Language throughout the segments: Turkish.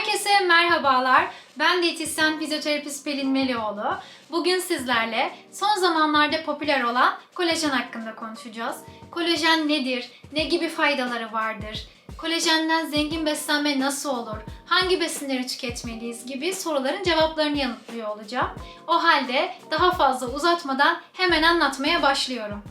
Herkese merhabalar. Ben diyetisyen fizyoterapist Pelin Melioğlu. Bugün sizlerle son zamanlarda popüler olan kolajen hakkında konuşacağız. Kolajen nedir? Ne gibi faydaları vardır? Kolajenden zengin beslenme nasıl olur? Hangi besinleri tüketmeliyiz gibi soruların cevaplarını yanıtlıyor olacağım. O halde daha fazla uzatmadan hemen anlatmaya başlıyorum.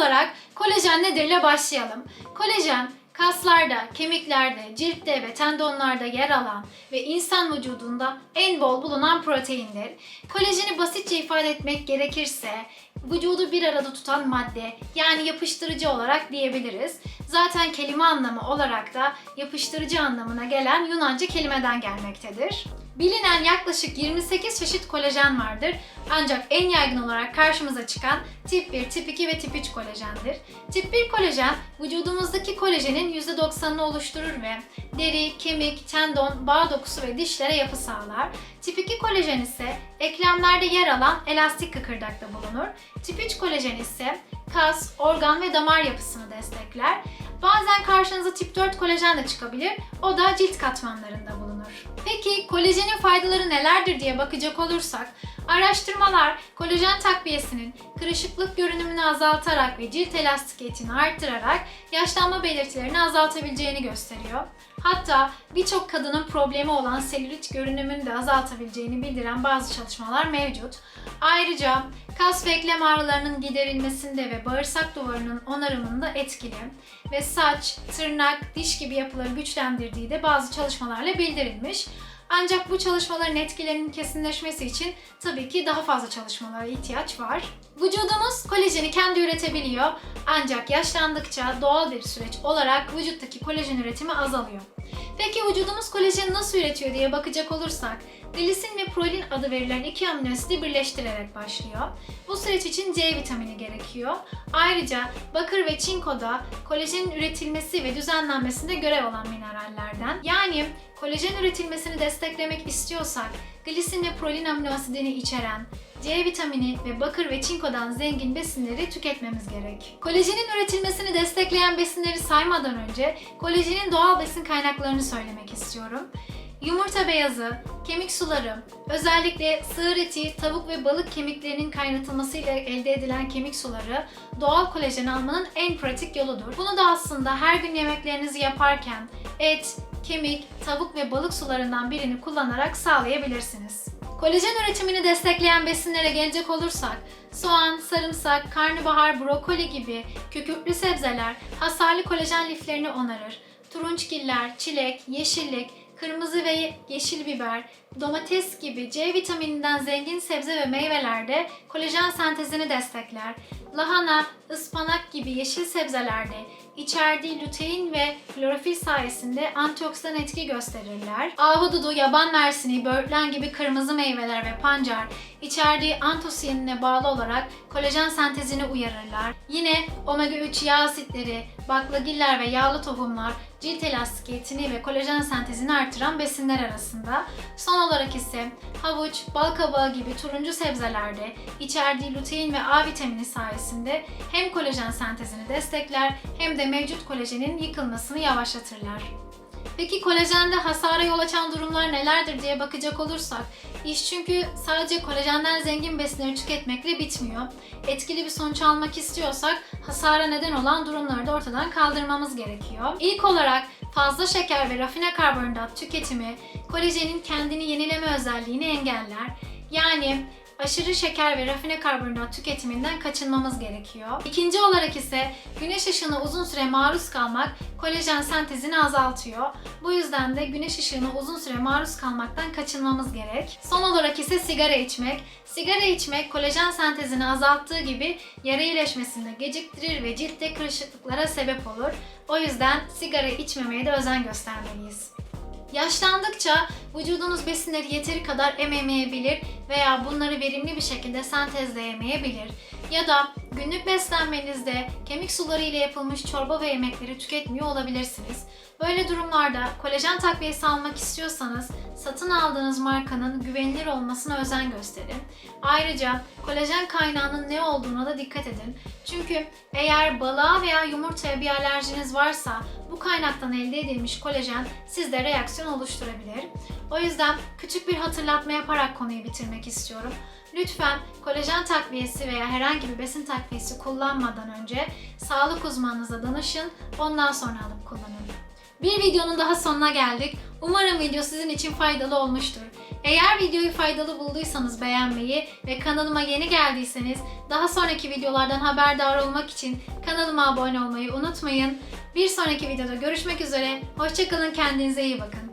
Olarak kolajen nedirle başlayalım. Kolajen kaslarda, kemiklerde, ciltte ve tendonlarda yer alan ve insan vücudunda en bol bulunan proteindir. Kolajeni basitçe ifade etmek gerekirse vücudu bir arada tutan madde yani yapıştırıcı olarak diyebiliriz. Zaten kelime anlamı olarak da yapıştırıcı anlamına gelen Yunanca kelimeden gelmektedir. Bilinen yaklaşık 28 çeşit kolajen vardır. Ancak en yaygın olarak karşımıza çıkan tip 1, tip 2 ve tip 3 kolajendir. Tip 1 kolajen vücudumuzdaki kolajenin %90'ını oluşturur ve deri, kemik, tendon, bağ dokusu ve dişlere yapı sağlar. Tip 2 kolajen ise eklemlerde yer alan elastik kıkırdakta bulunur. Tip 3 kolajen ise kas, organ ve damar yapısını destekler. Bazen karşınıza tip 4 kolajen de çıkabilir. O da cilt katmanlarında bulunur. Peki kolajenin faydaları nelerdir diye bakacak olursak, araştırmalar kolajen takviyesinin kırışıklık görünümünü azaltarak ve cilt elastikiyetini arttırarak yaşlanma belirtilerini azaltabileceğini gösteriyor. Hatta birçok kadının problemi olan selülit görünümünü de azaltabileceğini bildiren bazı çalışmalar mevcut. Ayrıca kas ve eklem ağrılarının giderilmesinde ve bağırsak duvarının onarımında etkili ve saç, tırnak, diş gibi yapıları güçlendirdiği de bazı çalışmalarla bildirilmiş. Ancak bu çalışmaların etkilerinin kesinleşmesi için tabii ki daha fazla çalışmalara ihtiyaç var. Vücudumuz kolajeni kendi üretebiliyor ancak yaşlandıkça doğal bir süreç olarak vücuttaki kolajen üretimi azalıyor. Peki vücudumuz kolajeni nasıl üretiyor diye bakacak olursak, glisin ve prolin adı verilen iki amino asidi birleştirerek başlıyor. Bu süreç için C vitamini gerekiyor. Ayrıca bakır ve çinko da kolajenin üretilmesi ve düzenlenmesinde görev alan minerallerden. Yani kolajen üretilmesini desteklemek istiyorsak glisin ve prolin amino asidini içeren C vitamini ve bakır ve çinkodan zengin besinleri tüketmemiz gerek. Kolajenin üretilmesini destekleyen besinleri saymadan önce kolajenin doğal besin kaynaklarını söylemek istiyorum. Yumurta beyazı, kemik suları, özellikle sığır eti, tavuk ve balık kemiklerinin kaynatılmasıyla elde edilen kemik suları doğal kolajen almanın en pratik yoludur. Bunu da aslında her gün yemeklerinizi yaparken et, kemik, tavuk ve balık sularından birini kullanarak sağlayabilirsiniz. Kolajen üretimini destekleyen besinlere gelecek olursak, soğan, sarımsak, karnabahar, brokoli gibi kükürtlü sebzeler hasarlı kolajen liflerini onarır. Turunçgiller, çilek, yeşillik, kırmızı ve yeşil biber, domates gibi C vitamininden zengin sebze ve meyvelerde kolajen sentezini destekler. Lahana, ıspanak gibi yeşil sebzelerde içerdiği lutein ve klorofil sayesinde antioksidan etki gösterirler. Ahududu, yaban mersini, böğürtlen gibi kırmızı meyveler ve pancar içerdiği antosiyanine bağlı olarak kolajen sentezini uyarırlar. Yine omega 3 yağ asitleri, baklagiller ve yağlı tohumlar cilt elastikiyetini ve kolajen sentezini artıran besinler arasında. Son olarak ise havuç, bal kabağı gibi turuncu sebzelerde içerdiği lutein ve A vitamini sayesinde hem kolajen sentezini destekler hem de mevcut kolajenin yıkılmasını yavaşlatırlar. Peki kolajende hasara yol açan durumlar nelerdir diye bakacak olursak, iş çünkü sadece kolajenden zengin besinleri tüketmekle bitmiyor. Etkili bir sonuç almak istiyorsak hasara neden olan durumları da ortadan kaldırmamız gerekiyor. İlk olarak fazla şeker ve rafine karbonhidrat tüketimi kolajenin kendini yenileme özelliğini engeller. Yani aşırı şeker ve rafine karbonhidrat tüketiminden kaçınmamız gerekiyor. İkinci olarak ise güneş ışığına uzun süre maruz kalmak kolajen sentezini azaltıyor. Bu yüzden de güneş ışığına uzun süre maruz kalmaktan kaçınmamız gerek. Son olarak ise sigara içmek. Sigara içmek kolajen sentezini azalttığı gibi yara iyileşmesini geciktirir ve ciltte kırışıklıklara sebep olur. O yüzden sigara içmemeye de özen göstermeliyiz. Yaşlandıkça vücudunuz besinleri yeteri kadar ememeyebilir veya bunları verimli bir şekilde sentezleyemeyebilir. Ya da günlük beslenmenizde kemik suları ile yapılmış çorba ve yemekleri tüketmiyor olabilirsiniz. Böyle durumlarda kolajen takviyesi almak istiyorsanız satın aldığınız markanın güvenilir olmasına özen gösterin. Ayrıca kolajen kaynağının ne olduğuna da dikkat edin. Çünkü eğer balığa veya yumurtaya bir alerjiniz varsa bu kaynaktan elde edilmiş kolajen sizde reaksiyon oluşturabilir. O yüzden küçük bir hatırlatma yaparak konuyu bitirmek istiyorum. Lütfen kolajen takviyesi veya herhangi bir besin takviyesi kullanmadan önce sağlık uzmanınıza danışın, ondan sonra alıp kullanın. Bir videonun daha sonuna geldik. Umarım video sizin için faydalı olmuştur. Eğer videoyu faydalı bulduysanız beğenmeyi ve kanalıma yeni geldiyseniz daha sonraki videolardan haberdar olmak için kanalıma abone olmayı unutmayın. Bir sonraki videoda görüşmek üzere. Hoşçakalın, kendinize iyi bakın.